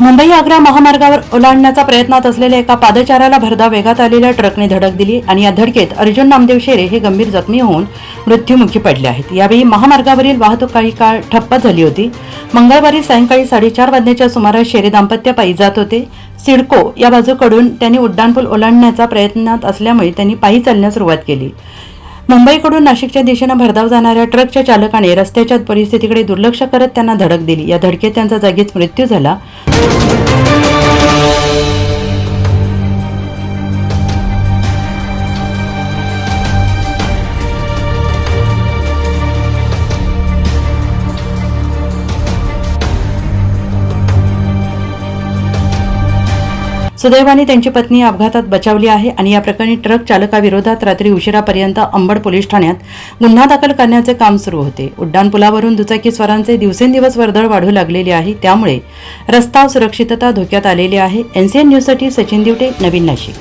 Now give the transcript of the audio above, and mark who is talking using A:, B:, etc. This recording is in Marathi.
A: मुंबई आग्रा महामार्गावर ओलांडण्याचा प्रयत्नात असलेल्या एका पादचाऱ्याला भरधाव वेगात आलेल्या ट्रकने धडक दिली आणि या धडकेत अर्जुन नामदेव शेरे हे गंभीर जखमी होऊन मृत्युमुखी पडले आहेत. यावेळी महामार्गावरील वाहतूक काही काळ ठप्प झाली होती. मंगळवारी सायंकाळी साडेचार वाजण्याच्या सुमारास शेरे दाम्पत्य पायी जात होते. सिडको या बाजूकडून त्यांनी उड्डाणपूल ओलांडण्याचा प्रयत्नात असल्यामुळे त्यांनी पायी चालण्यास सुरुवात केली. मुंबईकडून नाशिकच्या दिशेनं भरधाव जाणाऱ्या ट्रकच्या चालकाने रस्त्याच्या परिस्थितीकडे दुर्लक्ष करत त्यांना धडक दिली. या धडकेत त्यांचा जागीच मृत्यू झाला. सुदैवाने त्यांची पत्नी अपघातात बचावली आहे आणि या प्रकरणी ट्रक चालकाविरोधात रात्री उशिरापर्यंत अंबड पोलीस ठाण्यात गुन्हा दाखल करण्याचे काम सुरू होते. उड्डाणपुलावरून दुचाकीस्वारांचे दिवसेंदिवस वर्दळ वाढू लागलेली आहे. त्यामुळे रस्ता सुरक्षितता धोक्यात आलेली आहे. एनसीएन न्यूजसाठी सचिन दिवटे नवीन नाशिक.